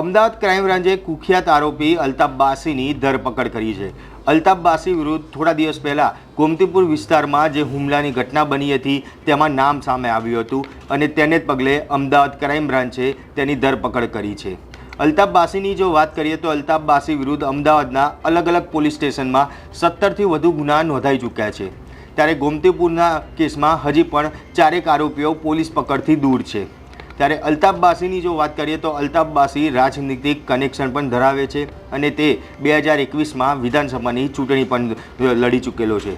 Ahmedabad crime બ્રાન્ચે કુખ્યાત આરોપી અલ્તાફ બાસીની ધરપકડ કરી છે. અલ્તાફ બાસી વિરુદ્ધ થોડા દિવસ પહેલાં ગોમતીપુર વિસ્તારમાં જે હુમલાની ઘટના બની હતી, તેમાં નામ સામે આવ્યું હતું અને તેને પગલે અમદાવાદ ક્રાઇમ બ્રાન્ચે તેની ધરપકડ કરી છે. અલ્તાફ બાસીની જો વાત કરીએ તો અલ્તાફ બાસી વિરુદ્ધ અમદાવાદના અલગ અલગ પોલીસ સ્ટેશનમાં સત્તરથી વધુ ગુના નોંધાઈ ચૂક્યા છે. ત્યારે ગોમતીપુરના કેસમાં હજી પણ ચારેક આરોપીઓ પોલીસ પકડથી દૂર છે. ત્યારે અલ્તાફ બાસીની જો વાત કરીએ તો અલ્તાફ બાસી રાજનીતિક કનેક્શન પણ ધરાવે છે અને તે બે હજાર એકવીસમાં વિધાનસભાની ચૂંટણી પણ લડી ચૂકેલો છે.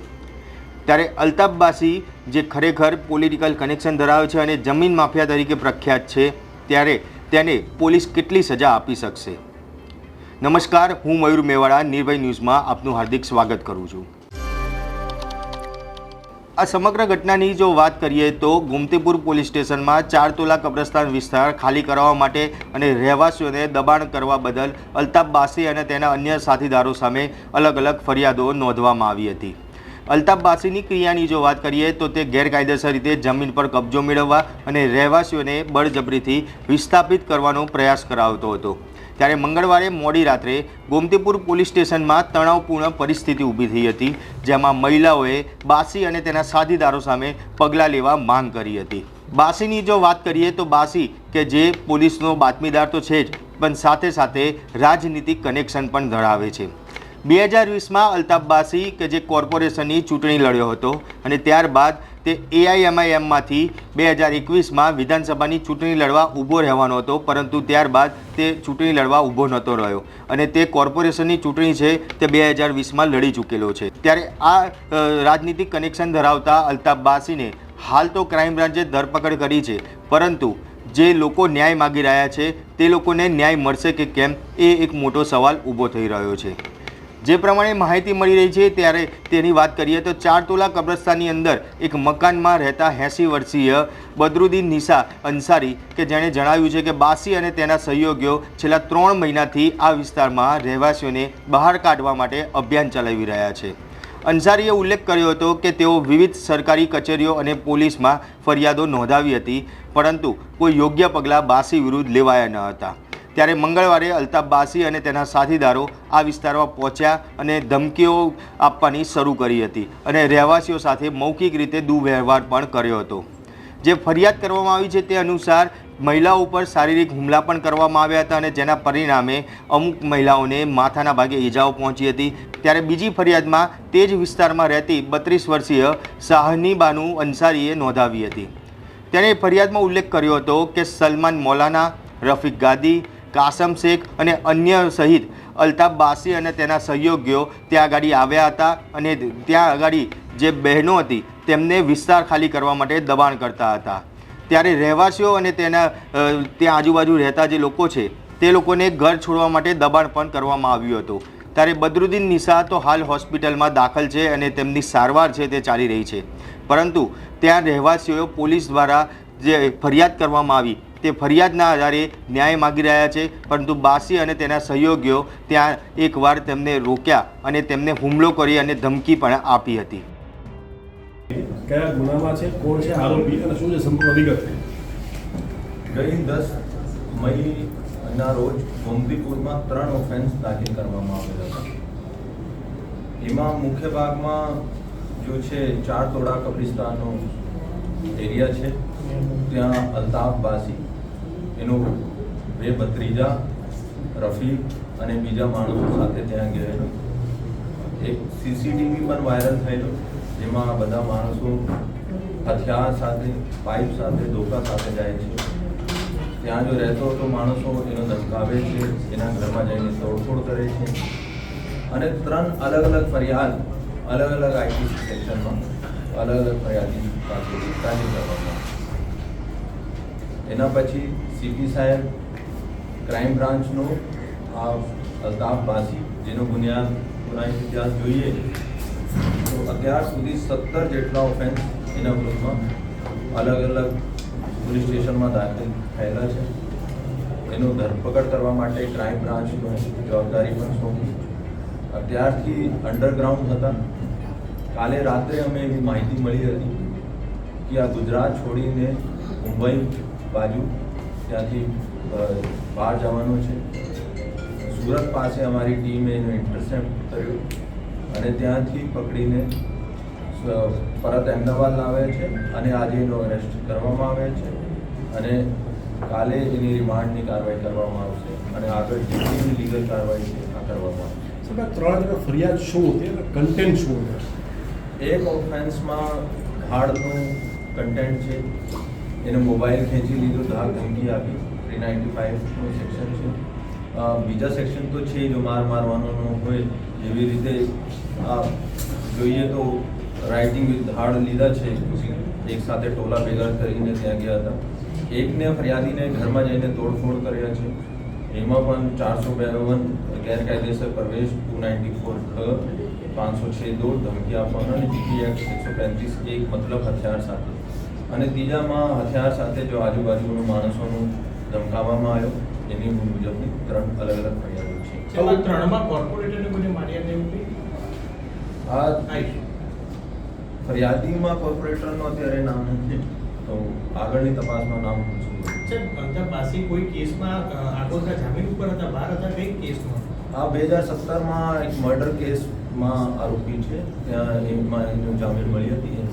ત્યારે અલ્તાફ બાસી જે ખરેખર પોલિટિકલ કનેક્શન ધરાવે છે અને જમીન માફિયા તરીકે પ્રખ્યાત છે, ત્યારે તેને પોલીસ કેટલી સજા આપી શકશે? નમસ્કાર, હું મયુર મેવાડા, નિર્ભય ન્યૂઝમાં આપનું હાર્દિક સ્વાગત કરું છું. આ સમગ્ર ઘટનાની જો વાત કરીએ તો ગોમતીપુર પોલીસ સ્ટેશનમાં ચાર તોલા કબ્રસ્તાન વિસ્તાર ખાલી કરાવવા માટે અને રહેવાસીઓને દબાણ કરવા બદલ અલ્તાફ બાસી અને તેના અન્ય સાથીદારો સામે અલગ અલગ ફરિયાદો નોંધવામાં આવી હતી. અલ્તાફ બાસીની ક્રિયાની જો વાત કરીએ તો તે ગેરકાયદેસર રીતે જમીન પર કબજો મેળવવા અને રહેવાસીઓને બળજબરીથી વિસ્થાપિત કરવાનો પ્રયાસ કરાવતો હતો. ત્યારે મંગળવારે મોડી રાત્રે ગોમતીપુર પોલીસ સ્ટેશનમાં તણાવપૂર્ણ પરિસ્થિતિ ઊભી થઈ હતી, જેમાં મહિલાઓએ બાસી અને તેના સાથીદારો સામે પગલાં લેવા માંગ કરી હતી. બાસીની જો વાત કરીએ તો બાસી, કે જે પોલીસનો બાતમીદાર તો છે જ, પણ સાથે સાથે રાજનીતિક કનેક્શન પણ ધરાવે છે. બે હજાર વીસમાં અલ્તાફ બાસી, કે જે કોર્પોરેશનની ચૂંટણી લડ્યો હતો અને ત્યારબાદ તે એઆઈએમઆઈએમમાંથી બે હજાર એકવીસમાં વિધાનસભાની ચૂંટણી લડવા ઊભો રહેવાનો હતો, પરંતુ ત્યારબાદ તે ચૂંટણી લડવા ઊભો નહોતો રહ્યો. અને તે કોર્પોરેશનની ચૂંટણી છે તે બે હજાર વીસમાં લડી ચૂકેલો છે. ત્યારે આ રાજનીતિક કનેક્શન ધરાવતા અલ્તાફ બાસીને હાલ તો ક્રાઇમ બ્રાન્ચે ધરપકડ કરી છે, પરંતુ જે લોકો ન્યાય માગી રહ્યા છે તે લોકોને ન્યાય મળશે કે કેમ એ એક મોટો સવાલ ઊભો થઈ રહ્યો છે. જે પ્રમાણે માહિતી મળી રહી છે ત્યારે તેની વાત કરીએ તો ચાર તોલા કબ્રસ્તાનની અંદર એક મકાનમાં રહેતા એંસી વર્ષીય બદરુદ્દીન નિશા અંસારી કે જેણે જણાવ્યું છે કે બાસી અને તેના સહયોગીઓ છેલ્લા ત્રણ મહિનાથી આ વિસ્તારમાં રહેવાસીઓને બહાર કાઢવા માટે અભિયાન ચલાવી રહ્યા છે. અંસારીએ ઉલ્લેખ કર્યો હતો કે તેઓ વિવિધ સરકારી કચેરીઓ અને પોલીસમાં ફરિયાદો નોંધાવી હતી, પરંતુ કોઈ યોગ્ય પગલાં બાસી વિરુદ્ધ લેવાયા ન હતા. ત્યારે મંગળવારે અલ્તાફ બાસી અને તેના સાથીદારો આ વિસ્તારમાં પહોંચ્યા અને ધમકીઓ આપવાની શરૂ કરી હતી અને રહેવાસીઓ સાથે મૌખિક રીતે દુર્વ્યવહાર પણ કર્યો હતો. જે ફરિયાદ કરવામાં આવી છે તે અનુસાર મહિલાઓ ઉપર શારીરિક હુમલા પણ કરવામાં આવ્યા હતા અને જેના પરિણામે અમુક મહિલાઓને માથાના ભાગે ઈજાઓ પહોંચી હતી. ત્યારે બીજી ફરિયાદમાં તે જ વિસ્તારમાં રહેતી બત્રીસ વર્ષીય શાહની બાનુ અંસારીએ નોંધાવી હતી. તેણે ફરિયાદમાં ઉલ્લેખ કર્યો હતો કે સલમાન મૌલાના રફીક ગાદી કાસમ શેખ અને અન્ય સહિત અલ્તાફ બાસી અને તેના સહયોગીઓ ત્યાં આગળ આવ્યા હતા અને ત્યાં આગળ જે બહેનો હતી તેમને વિસ્તાર ખાલી કરવા માટે દબાણ કરતા હતા. ત્યારે રહેવાસીઓ અને તેના ત્યાં આજુબાજુ રહેતા જે લોકો છે, તે લોકોને ઘર છોડવા માટે દબાણ પણ કરવામાં આવ્યું હતું. ત્યારે બદરુદ્દીન નિશા તો હાલ હોસ્પિટલમાં દાખલ છે અને તેમની સારવાર છે તે ચાલી રહી છે. પરંતુ ત્યાં રહેવાસીઓ પોલીસ દ્વારા જે ફરિયાદ કરવામાં આવી તે ફરિયાદના આધારે ન્યાય માગી રહ્યા છે પરંતુ બાસી અને તેના સહયોગીઓ ત્યાં એકવાર તેમને રોક્યા અને તેમને હુમલો કરી અને ધમકી પણ આપી હતી. કયા ગુનામાં છે કોણ છે આરોપી અને શું છે સંપૂર્ણ વિગત? ગઈ દસ મઈના રોજ ગોમતીપુરમાં ત્રણ ઓફેન્સ દાખલ કરવામાં આવેલા હતા એમાં મુખ્ય ભાગમાં જો છે ચાર તોડા કબ્રિસ્તાનનો એરિયા છે. ત્યાં અલ્તાફ બાસી, એનું બે ભત્રીજા રફીક અને બીજા માણસો સાથે ત્યાં ગયેલો. એક સીસીટીવી પણ વાયરલ થયેલો, જેમાં બધા માણસો હથિયાર સાથે પાઇપ સાથે, ધોકા સાથે જાય છે. ત્યાં જો રહેતો હતો માણસો એનો ધમકાવે છે, એના ઘરમાં જઈને તોડફોડ કરે છે. અને ત્રણ અલગ અલગ ફરિયાદ, અલગ અલગ આઈટી સેક્શનમાં અલગ અલગ ફરિયાદી પાસેથી કરવામાં. એના પછી સીપી સાહેબ ક્રાઇમ બ્રાન્ચનો અલ્તાફ બાસી, જેનો બુનિયાદ પુરાણી ઇતિહાસ જોઈએ. તો અત્યાર સુધી સત્તર જેટલા ઓફેન્સ એના વિરુદ્ધમાં અલગ અલગ પોલીસ સ્ટેશનમાં દાખલ થયેલા છે. એનું ધરપકડ કરવા માટે ક્રાઇમ બ્રાન્ચનો જવાબદારી પણ સોંપી. અત્યારથી અંડરગ્રાઉન્ડ હતા. કાલે રાત્રે અમે એવી માહિતી મળી હતી કે આ ગુજરાત છોડીને મુંબઈ બાજુ ત્યાંથી બહાર જવાનો છે. સુરત પાસે અમારી ટીમે એનો ઇન્ટરસેપ્ટ કર્યો અને ત્યાંથી પકડીને પરત અમદાવાદ લાવે છે અને આજે એનો અરેસ્ટ કરવામાં આવે છે અને કાલે એની રિમાન્ડની કાર્યવાહી કરવામાં આવશે અને આગળ જેટલી લીગલ કાર્યવાહી છે આ કરવામાં આવશે. સર ત્રણ ફરિયાદ શું હતી કન્ટેન્ટ શું એક ઓફેન્સમાં હાર્ડનું કન્ટેન્ટ છે. એને મોબાઈલ ખેંચી લીધો ધાર ધમકી આપી. થ્રી નાઇન્ટી ફાઇવનું સેક્શન છે. બીજા સેક્શન તો છે જો, માર મારવાનો હોય. એવી રીતે જોઈએ તો રાઇટિંગ વિથ ધાડ લીધા છે. એક સાથે ટોલા ભેગા કરીને ત્યાં ગયા હતા. એકને ફરિયાદીને ઘરમાં જઈને તોડફોડ કર્યા છે. એમાં પણ ચારસો બેવન ગેરકાયદેસર પ્રવેશ ટુ નાઇન્ટી ફોર ખ, પાંચસો છ દો ધમકી આપવાનો અને જીપી એક્ટ એકસો પેંત્રીસ એક મતલબ હથિયાર સાથે. અને ત્રીજામાં હથિયાર સાથે જો આજુબાજુનો માણસોનું ધમકાવવામાં આવ્યો એની મુજબની ત્રણ અલગ અલગ ફરિયાદો છે. જેમાં ત્રણમાં કોર્પોરેટરને કોઈ માર્યા નહીં આ ફરિયાદીમાં કોર્પોરેટરનું અત્યારે નામ નથી. તો આગળની તપાસમાં નામ પૂછવું પાસે કોઈ કેસમાં આગોતરા જામીન ઉપર હતા બહાર હતા કઈ કેસમાં આ બે હજાર સત્તરમાં એક મર્ડર કેસમાં આરોપી છે. ત્યાં એમાં એનું જામીન મળી હતી એમાં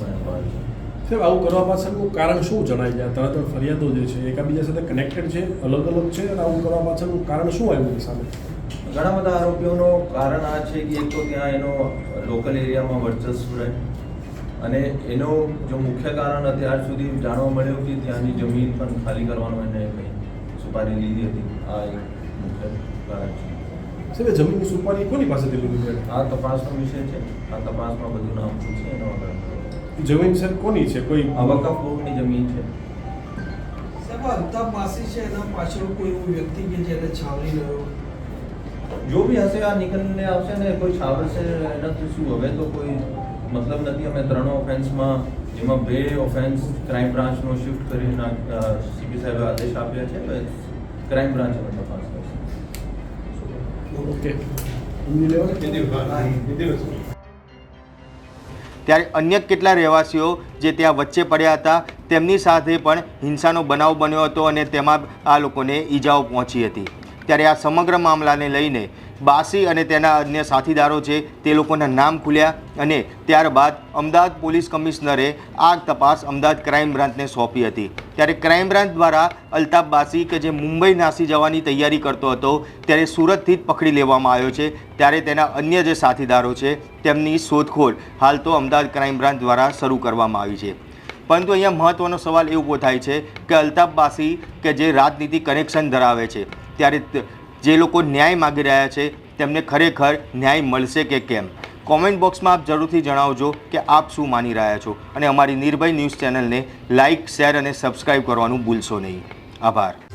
સાહેબ આવું કરવા પાછળનું કારણ શું જણાય ત્રણ ત્રણ ફરિયાદો જે છે એકાબીજા સાથે કનેક્ટેડ છે અલગ અલગ છે અને આવું કરવા પાછળનું કારણ શું આવ્યું સામે? ઘણા બધા આરોપીઓનો કારણ આ છે કે એક તો ત્યાં એનો લોકલ એરિયામાં વર્ચસ્વ રહે અને એનો જો મુખ્ય કારણ અત્યાર સુધી જાણવા મળ્યું કે ત્યાંની જમીન પણ ખાલી કરવાનું એને કંઈ સુપારી લીધી હતી. આ એક મુખ્ય કારણ છે. સાહેબ જમીન જમીનની સુપારી કોની પાસેથી લીધી છે? આ તપાસનો વિષય છે. આ તપાસમાં બધું નામ છે એનો આગળ જમીન સર કોની છે? કોઈ વકફ બોર્ડની જમીન છે. સાહેબ અલ્તાફ બાસી છે એના પાછળ કોઈ એવું વ્યક્તિ કે જેને છાવરી રહ્યો? જો બી હશે આ નીકળીને આવશે ને કોઈ છાવરશે એનાથી શું? હવે તો કોઈ મતલબ નથી અમે ત્રણ ઓફેન્સમાં જેમાં બે ઓફેન્સ ક્રાઇમ બ્રાન્ચનો શિફ્ટ કરી સીપી સાહેબે આદેશ આપ્યા છે ક્રાઇમ બ્રાન્ચ હવે તપાસ કરશે. ઓકે. ત્યારે અન્ય કેટલા રહેવાસીઓ જે ત્યાં વચ્ચે પડ્યા હતા, તેમની સાથે પણ હિંસાનો બનાવ બન્યો હતો અને તેમાં આ લોકોને ઈજાઓ પહોંચી હતી. ત્યારે આ સમગ્ર મામલાને લઈને બાસી અને તેના અન્ય સાથીદારો છે તે લોકોના નામ ખુલ્યા અને ત્યારબાદ અમદાવાદ પોલીસ કમિશનરે આ તપાસ અમદાવાદ ક્રાઇમ બ્રાન્ચને સોંપી હતી. ત્યારે ક્રાઇમ બ્રાન્ચ દ્વારા અલ્તાફ બાસી કે જે મુંબઈ નાસી જવાની તૈયારી કરતો હતો ત્યારે સુરતથી જ પકડી લેવામાં આવ્યો છે. ત્યારે તેના અન્ય જે સાથીદારો છે તેમની શોધખોળ હાલ તો અમદાવાદ ક્રાઇમ બ્રાન્ચ દ્વારા શરૂ કરવામાં આવી છે. પરંતુ અહીંયા મહત્ત્વનો સવાલ એ ઊભો થાય છે કે અલ્તાફ બાસી કે જે રાજનીતિ કનેક્શન ધરાવે છે, ત્યારે જે લોકો ન્યાય માગી રહ્યા છે, તેમને ખરેખર ન્યાય મળશે કે કેમ? કોમેન્ટ બોક્સમાં આપ જરૂરથી જણાવજો કે આપ શું માની રહ્યા છો અને અમારી નિર્ભય ન્યૂઝ ચેનલને લાઇક શેર અને સબસ્ક્રાઈબ કરવાનું ભૂલશો નહીં. આભાર.